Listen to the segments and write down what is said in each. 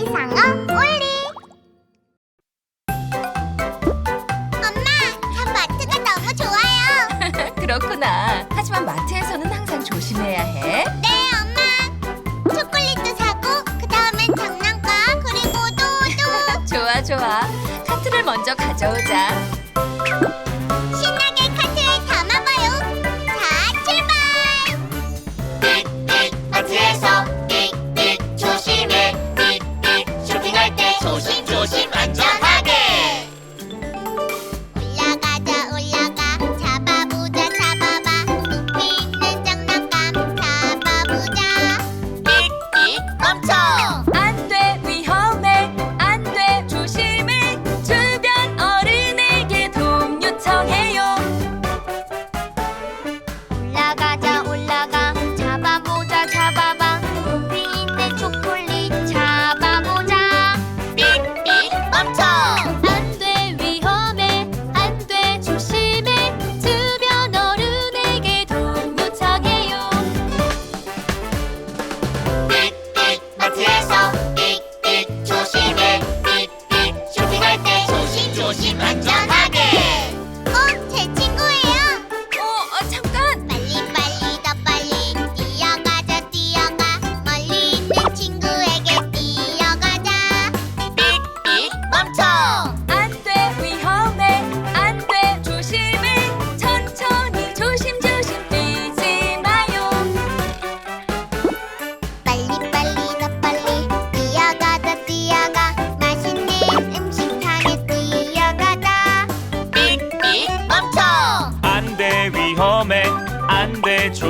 이상어 올리 엄마, 전 마트가 너무 좋아요 그렇구나. 하지만 마트에서는 항상 조심해야 해. 네, 엄마 초콜릿도 사고 그 다음엔 장난감 그리고 도도 좋아, 좋아. 카트를 먼저 가져오자.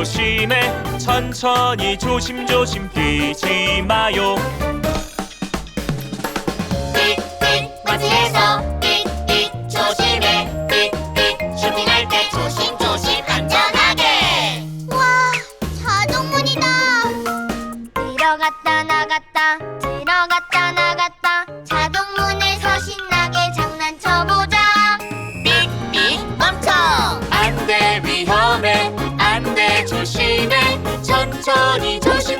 조심해. 천천히 조심조심 뛰지 마요. 띡띡 맞이해서 띡띡 조심해. 띡띡 쇼핑할 때 조심조심 안전하게. 와 자동문이다. 들어갔다 나갔다. 조심해. 천천히 조심.